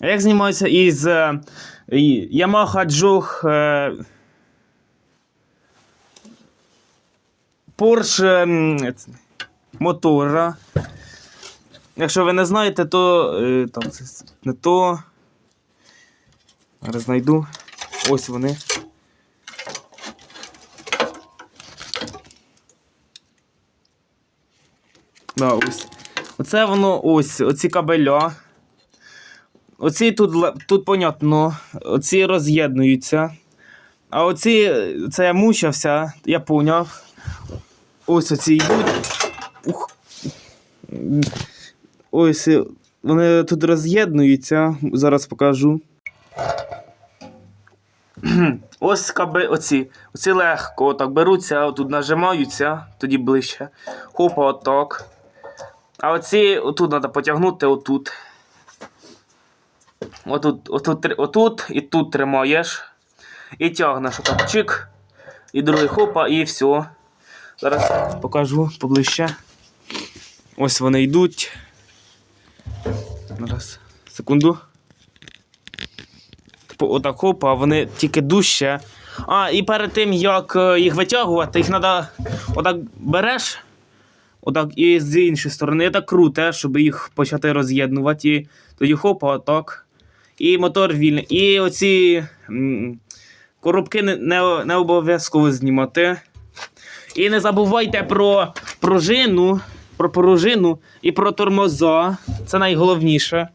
Як знімається із е, Yamaha Juke е, Porsche мотора. Якщо ви не знаєте, то е, там це не то. Зараз знайду. Ось вони. Да, ось. Оце воно ось, оці кабеля. Оці тут, тут понятно, оці роз'єднуються. А оці, це я мучився, я поняв. Ось оці йдуть. Ух. Ось вони тут роз'єднуються. Зараз покажу. Ось каби, оці. Оці легко так беруться, тут нажимаються, тоді ближче. Хопа, отак. А оці отут треба потягнути отут. Отут, отут, отут і тут тримаєш. І тягнеш отак чик. І другий хопа, і все. Зараз покажу поближче. Ось вони йдуть. Зараз. Секунду. Типу, отак хопа, вони тільки дужче. А, і перед тим, як е, їх витягувати, їх треба отак береш. Отак, і з іншої сторони так крутиш, щоб їх почати роз'єднувати. І тоді хопа, отак. І мотор вільний. І оці коробки не, не обов'язково знімати. І не забувайте про пружину, про пружину і про тормоза. Це найголовніше.